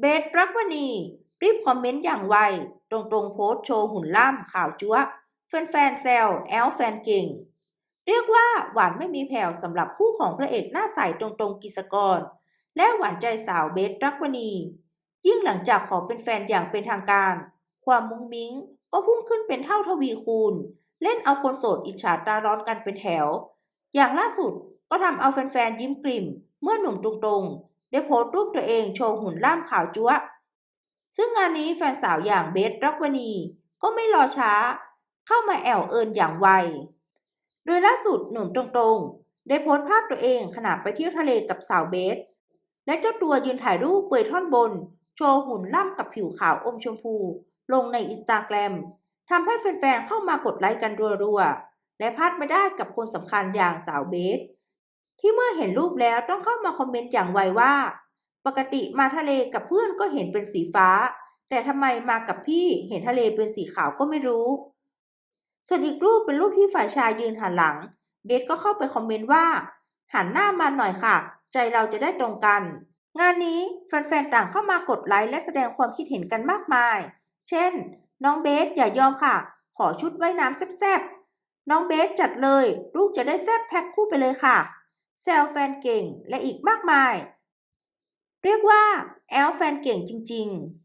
เบสรักวณี รีบคอมเมนต์อย่างไว ตรงๆโพสโชว์หุ่นล่ำข่าวจั๊วแฟนๆแซวแอลแฟนเก่ง เรียกว่าหวานไม่มีแผ่วสำหรับคู่ของพระเอกหน้าใสตรงๆกิจกร และหวานใจสาวเบสรักวณี ยิ่งหลังจากขอเป็นแฟนอย่างเป็นทางการ ความมุ้งมิ้งก็พุ่งขึ้นเป็นเท่าทวีคูณ เล่นเอาคนโสดอิจฉาตาร้อนกันเป็นแถว อย่างล่าสุดก็ทำเอาแฟนๆยิ้มกลิ่ม เมื่อหนุ่มตรงๆ ได้โพสต์รูปตัวเองโชว์หุ่นล่ามขาวจั๊วซึ่งงานนี้แฟนสาวอย่างเบสรักวณีก็ไม่รอช้า เข้ามาแอวเอินอย่างไว โดยล่าสุดหนุ่มตรงๆ ได้โพสต์ภาพตัวเองขณะไปเที่ยวทะเลกับสาวเบส และเจ้าตัวยืนถ่ายรูปเปลือยท่อนบน โชว์หุ่นล่ำกับผิวขาวอมชมพู ลงในอินสตาแกรมทำให้แฟนๆเข้ามากดไลค์กันรัวๆ และพลาดไม่ได้กับคนสำคัญอย่างสาวเบส ที่เมื่อเห็นรูปแล้วต้องเข้ามาคอมเมนต์อย่างไวว่า ปกติมาทะเลกับเพื่อนก็เห็นเป็นสีฟ้า แต่ทำไมมากับพี่เห็นทะเลเป็นสีขาวก็ไม่รู้ ส่วนอีกรูปเป็นรูปที่ฝ่ายชายยืนหันหลัง เบสก็เข้าไปคอมเมนต์ว่า หันหน้ามาหน่อยค่ะ ใจเราจะได้ตรงกัน งานนี้แฟนๆต่างเข้ามากดไลค์และแสดงความคิดเห็นกันมากมาย เช่น น้องเบสอย่ายอมค่ะ ขอชุดว่ายน้ำแซ่บๆน้องเบสจัดเลย ลูกจะได้แซ่บแพ็คคู่ไปเลยค่ะ แซลแฟนเก่งและอีกมากมาย เรียกว่าแอลแฟนเก่งจริง ๆ